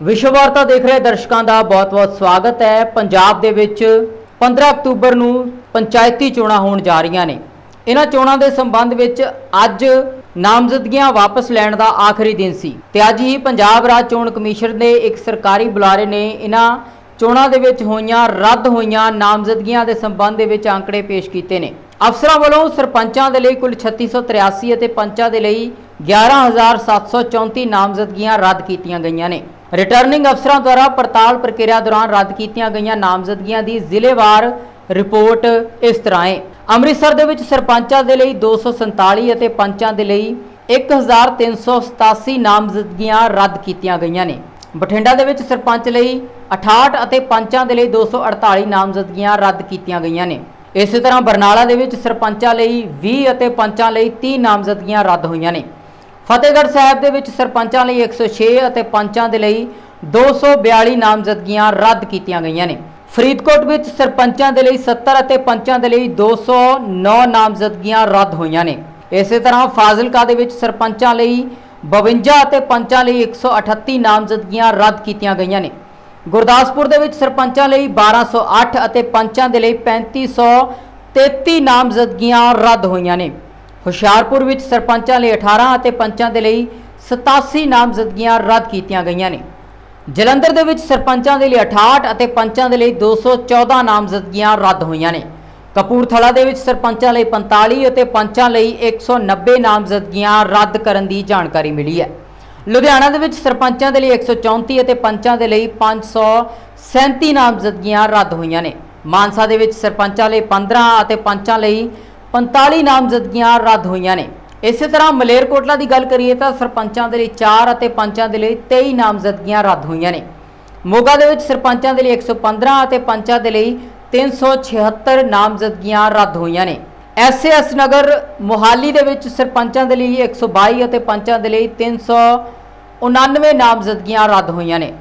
ਵਿਸ਼ਵ ਵਾਰਤਾ ਦੇਖ ਰਹੇ ਦਰਸ਼ਕਾਂ ਦਾ ਬਹੁਤ-ਬਹੁਤ ਸਵਾਗਤ ਹੈ। ਪੰਜਾਬ ਦੇ ਵਿੱਚ 15 ਅਕਤੂਬਰ ਨੂੰ ਪੰਚਾਇਤੀ ਚੋਣਾਂ ਹੋਣ ਜਾ ਰਹੀਆਂ ਨੇ। ਇਹਨਾਂ ਚੋਣਾਂ ਦੇ ਸੰਬੰਧ ਵਿੱਚ ਅੱਜ ਨਾਮਜ਼ਦਗੀਆਂ ਵਾਪਸ ਲੈਣ ਦਾ ਆਖਰੀ ਦਿਨ ਸੀ ਤੇ ਅੱਜ ਹੀ ਪੰਜਾਬ ਰਾਜ ਚੋਣ ਕਮਿਸ਼ਨ ਦੇ ਇੱਕ ਸਰਕਾਰੀ ਬੁਲਾਰੇ ਨੇ ਇਹਨਾਂ ਚੋਣਾਂ ਦੇ ਵਿੱਚ ਹੋਈਆਂ, ਰੱਦ ਹੋਈਆਂ ਨਾਮਜ਼ਦਗੀਆਂ ਦੇ ਸੰਬੰਧ ਦੇ ਵਿੱਚ ਅੰਕੜੇ ਪੇਸ਼ ਕੀਤੇ ਨੇ। ਅਫਸਰਾਂ ਵੱਲੋਂ ਸਰਪੰਚਾਂ ਦੇ ਲਈ ਕੁੱਲ 3683 ਅਤੇ ਪੰਚਾਂ ਦੇ ਲਈ 11734 ਨਾਮਜ਼ਦਗੀਆਂ ਰੱਦ ਕੀਤੀਆਂ ਗਈਆਂ ਨੇ। ਰਿਟਰਨਿੰਗ ਅਫਸਰਾਂ ਦੁਆਰਾ ਪੜਤਾਲ ਪ੍ਰਕਿਰਿਆ ਦੌਰਾਨ ਰੱਦ ਕੀਤੀਆਂ ਗਈਆਂ ਨਾਮਜ਼ਦਗੀਆਂ ਦੀ ਜ਼ਿਲ੍ਹੇਵਾਰ ਰਿਪੋਰਟ ਇਸ ਤਰ੍ਹਾਂ ਹੈ। ਅੰਮ੍ਰਿਤਸਰ ਦੇ ਵਿੱਚ ਸਰਪੰਚਾਂ ਦੇ ਲਈ 247 ਅਤੇ ਪੰਚਾਂ ਦੇ ਲਈ 1387 ਨਾਮਜ਼ਦਗੀਆਂ ਰੱਦ ਕੀਤੀਆਂ ਗਈਆਂ ਨੇ। ਬਠਿੰਡਾ ਦੇ ਵਿੱਚ ਸਰਪੰਚ ਲਈ 68 ਅਤੇ ਪੰਚਾਂ ਦੇ ਲਈ 248 ਨਾਮਜ਼ਦਗੀਆਂ ਰੱਦ ਕੀਤੀਆਂ ਗਈਆਂ ਨੇ। ਇਸੇ ਤਰ੍ਹਾਂ ਬਰਨਾਲਾ ਦੇ ਵਿੱਚ ਸਰਪੰਚਾਂ ਲਈ 20 ਅਤੇ ਪੰਚਾਂ ਲਈ 30 ਨਾਮਜ਼ਦਗੀਆਂ ਰੱਦ ਹੋਈਆਂ ਨੇ। ਫਤਿਹਗੜ੍ਹ ਸਾਹਿਬ ਦੇ ਵਿੱਚ ਸਰਪੰਚਾਂ ਲਈ 106 ਅਤੇ ਪੰਚਾਂ ਦੇ ਲਈ 242 ਨਾਮਜ਼ਦਗੀਆਂ ਰੱਦ ਕੀਤੀਆਂ ਗਈਆਂ ਨੇ। ਫਰੀਦਕੋਟ ਵਿੱਚ ਸਰਪੰਚਾਂ ਦੇ ਲਈ 70 ਅਤੇ ਪੰਚਾਂ ਦੇ ਲਈ 209 ਨਾਮਜ਼ਦਗੀਆਂ ਰੱਦ ਹੋਈਆਂ ਨੇ। ਇਸੇ ਤਰ੍ਹਾਂ ਫਾਜ਼ਿਲਕਾ ਦੇ ਵਿੱਚ ਸਰਪੰਚਾਂ ਲਈ 52 ਅਤੇ ਪੰਚਾਂ ਲਈ 138 ਨਾਮਜ਼ਦਗੀਆਂ ਰੱਦ ਕੀਤੀਆਂ ਗਈਆਂ ਨੇ। ਗੁਰਦਾਸਪੁਰ ਦੇ ਵਿੱਚ ਸਰਪੰਚਾਂ ਲਈ 1208 ਅਤੇ ਪੰਚਾਂ ਦੇ ਲਈ 3533 ਨਾਮਜ਼ਦਗੀਆਂ ਰੱਦ ਹੋਈਆਂ ਨੇ। ਹੁਸ਼ਿਆਰਪੁਰ ਵਿੱਚ ਸਰਪੰਚਾਂ ਲਈ 18 ਅਤੇ ਪੰਚਾਂ ਦੇ ਲਈ 87 ਨਾਮਜ਼ਦਗੀਆਂ ਰੱਦ ਕੀਤੀਆਂ ਗਈਆਂ ਨੇ। ਜਲੰਧਰ ਦੇ ਵਿੱਚ ਸਰਪੰਚਾਂ ਦੇ ਲਈ 68 ਅਤੇ ਪੰਚਾਂ ਦੇ ਲਈ 214 ਨਾਮਜ਼ਦਗੀਆਂ ਰੱਦ ਹੋਈਆਂ ਨੇ। ਕਪੂਰਥਲਾ ਦੇ ਵਿੱਚ ਸਰਪੰਚਾਂ ਲਈ 45 ਅਤੇ ਪੰਚਾਂ ਲਈ 190 ਨਾਮਜ਼ਦਗੀਆਂ ਰੱਦ ਕਰਨ ਦੀ ਜਾਣਕਾਰੀ ਮਿਲੀ ਹੈ। ਲੁਧਿਆਣਾ ਦੇ ਵਿੱਚ ਸਰਪੰਚਾਂ ਦੇ ਲਈ 134 ਅਤੇ ਪੰਚਾਂ ਦੇ ਲਈ 537 ਨਾਮਜ਼ਦਗੀਆਂ ਰੱਦ ਹੋਈਆਂ ਨੇ। ਮਾਨਸਾ ਦੇ ਵਿੱਚ ਸਰਪੰਚਾਂ ਲਈ 15 ਅਤੇ ਪੰਚਾਂ ਲਈ 45 ਨਾਮਜ਼ਦਗੀਆਂ ਰੱਦ ਹੋਈਆਂ ਨੇ। ਇਸੇ ਤਰ੍ਹਾਂ ਮਲੇਰਕੋਟਲਾ ਦੀ ਗੱਲ ਕਰੀਏ ਤਾਂ ਸਰਪੰਚਾਂ ਦੇ ਲਈ 4 ਅਤੇ ਪੰਚਾਂ ਦੇ ਲਈ 23 ਨਾਮਜ਼ਦਗੀਆਂ ਰੱਦ ਹੋਈਆਂ ਨੇ। ਮੋਗਾ ਦੇ ਵਿੱਚ ਸਰਪੰਚਾਂ ਦੇ ਲਈ 115 ਅਤੇ ਪੰਚਾਂ ਦੇ ਲਈ 376 ਨਾਮਜ਼ਦਗੀਆਂ ਰੱਦ ਹੋਈਆਂ ਨੇ। ਐਸਐਸ ਨਗਰ ਮੋਹਾਲੀ ਦੇ ਵਿੱਚ ਸਰਪੰਚਾਂ ਦੇ ਲਈ 122 ਅਤੇ ਪੰਚਾਂ ਦੇ ਲਈ 399 ਨਾਮਜ਼ਦਗੀਆਂ ਰੱਦ ਹੋਈਆਂ ਨੇ।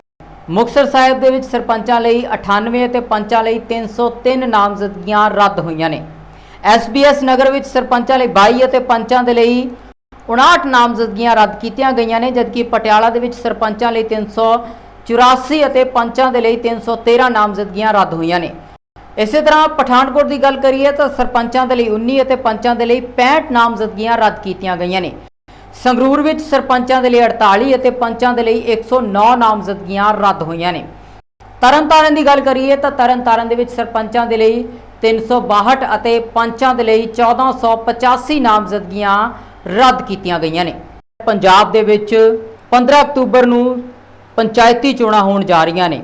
ਮੁਕਤਸਰ ਸਾਹਿਬ ਦੇ ਵਿੱਚ ਸਰਪੰਚਾਂ ਲਈ 98 ਅਤੇ ਪੰਚਾਂ ਲਈ 303 ਨਾਮਜ਼ਦਗੀਆਂ ਰੱਦ ਹੋਈਆਂ ਨੇ। ਐਸਬੀਐਸ ਨਗਰ ਵਿੱਚ ਸਰਪੰਚਾਂ ਲਈ 22 ਅਤੇ ਪੰਚਾਂ ਦੇ ਲਈ 59 ਨਾਮਜ਼ਦਗੀਆਂ ਰੱਦ ਕੀਤੀਆਂ ਗਈਆਂ ਨੇ, ਜਦਕਿ ਪਟਿਆਲਾ ਦੇ ਵਿੱਚ ਸਰਪੰਚਾਂ ਲਈ 384 ਅਤੇ ਪੰਚਾਂ ਦੇ ਲਈ 313 ਨਾਮਜ਼ਦਗੀਆਂ ਰੱਦ ਹੋਈਆਂ ਨੇ। ਇਸੇ ਤਰ੍ਹਾਂ ਪਠਾਨਕੋਟ ਦੀ ਗੱਲ ਕਰੀਏ ਤਾਂ ਸਰਪੰਚਾਂ ਦੇ ਲਈ 19 ਅਤੇ ਪੰਚਾਂ ਦੇ ਲਈ 65 ਨਾਮਜ਼ਦਗੀਆਂ ਰੱਦ ਕੀਤੀਆਂ ਗਈਆਂ ਨੇ। ਸੰਗਰੂਰ ਵਿੱਚ ਸਰਪੰਚਾਂ ਦੇ ਲਈ 48 ਅਤੇ ਪੰਚਾਂ ਦੇ ਲਈ 109 ਨਾਮਜ਼ਦਗੀਆਂ ਰੱਦ ਹੋਈਆਂ ਨੇ। ਤਰਨਤਾਰਨ ਦੀ ਗੱਲ ਕਰੀਏ ਤਾਂ ਤਰਨਤਾਰਨ ਦੇ ਵਿੱਚ ਸਰਪੰਚਾਂ ਦੇ ਲਈ 362 ਅਤੇ ਪੰਚਾਂ ਦੇ ਲਈ 1485 ਨਾਮਜ਼ਦਗੀਆਂ ਰੱਦ ਕੀਤੀਆਂ ਗਈਆਂ ਨੇ। ਪੰਜਾਬ ਦੇ ਵਿੱਚ 15 ਅਕਤੂਬਰ ਨੂੰ ਪੰਚਾਇਤੀ ਚੋਣਾਂ ਹੋਣ ਜਾ ਰਹੀਆਂ ਨੇ।